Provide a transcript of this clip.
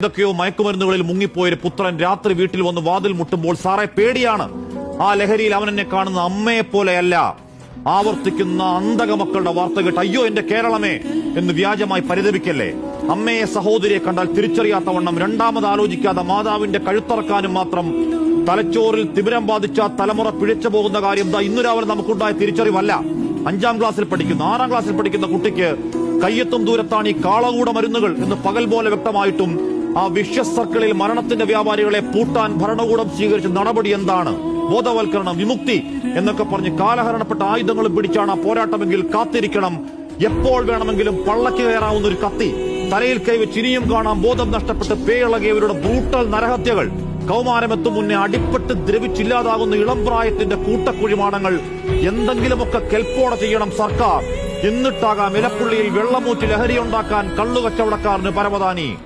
എന്തൊക്കെയോ മയക്കുമരുന്നുകളിൽ മുങ്ങിപ്പോയൊരു പുത്രൻ രാത്രി വീട്ടിൽ വന്ന് വാതിൽ മുട്ടുമ്പോൾ സാറേ പേടിയാണ്. ആ ലഹരിയിൽ അവൻ എന്നെ കാണുന്ന അമ്മയെ പോലെയല്ല. ആവർത്തിക്കുന്ന അന്തക മക്കളുടെ വാർത്ത കേട്ട് അയ്യോ എന്റെ കേരളമേ എന്ന് വ്യാജമായി പരിതപിക്കല്ലേ? അമ്മയെ സഹോദരിയെ കണ്ടാൽ തിരിച്ചറിയാത്തവണ്ണം രണ്ടാമത് ആലോചിക്കാതെ മാതാവിന്റെ കഴുത്തറക്കാനും മാത്രം തലച്ചോറിൽ തിമിരം ബാധിച്ച തലമുറ പിഴച്ചു പോകുന്ന കാര്യം ദാ ഇന്നു രാവിലെ നമുക്കുണ്ടായ തിരിച്ചറിവല്ല. അഞ്ചാം ക്ലാസ്സിൽ പഠിക്കുന്ന ആറാം ക്ലാസ്സിൽ പഠിക്കുന്ന കുട്ടിക്ക് കയ്യെത്തും ദൂരത്താണ് ഈ കാളകൂട മരുന്നുകൾ എന്ന് പകൽ പോലെ വ്യക്തമായിട്ടും ആ വിഷ സർക്കിളിൽ മരണത്തിന്റെ വ്യാപാരികളെ പൂട്ടാൻ ഭരണകൂടം സ്വീകരിച്ച നടപടി എന്താണ്? ബോധവൽക്കരണം വിമുക്തി എന്നൊക്കെ പറഞ്ഞ് കാലഹരണപ്പെട്ട ആയുധങ്ങളും പിടിച്ചാണ് ആ പോരാട്ടമെങ്കിൽ കാത്തിരിക്കണം. എപ്പോൾ വേണമെങ്കിലും പള്ളക്ക് കയറാവുന്ന ഒരു കത്തി. തലയിൽ കൈവച്ച് ഇനിയും കാണാം ബോധം നഷ്ടപ്പെട്ട് പേയിളകിയവരുടെ ബ്രൂട്ടൽ നരഹത്യകൾ. കൗമാരമെത്തും മുന്നേ അടിപ്പെട്ട് ദ്രവിച്ചില്ലാതാകുന്ന ഇളംപ്രായത്തിന്റെ കൂട്ടക്കുഴിമാണങ്ങൾ എന്തെങ്കിലുമൊക്കെ കെൽപ്പോടെ ചെയ്യണം സർക്കാർ. എന്നിട്ടാകാം ഇലപ്പുള്ളിയിൽ വെള്ളമൂറ്റി ലഹരിയുണ്ടാക്കാൻ കള്ളുകച്ചവടക്കാരന് പരവതാനി.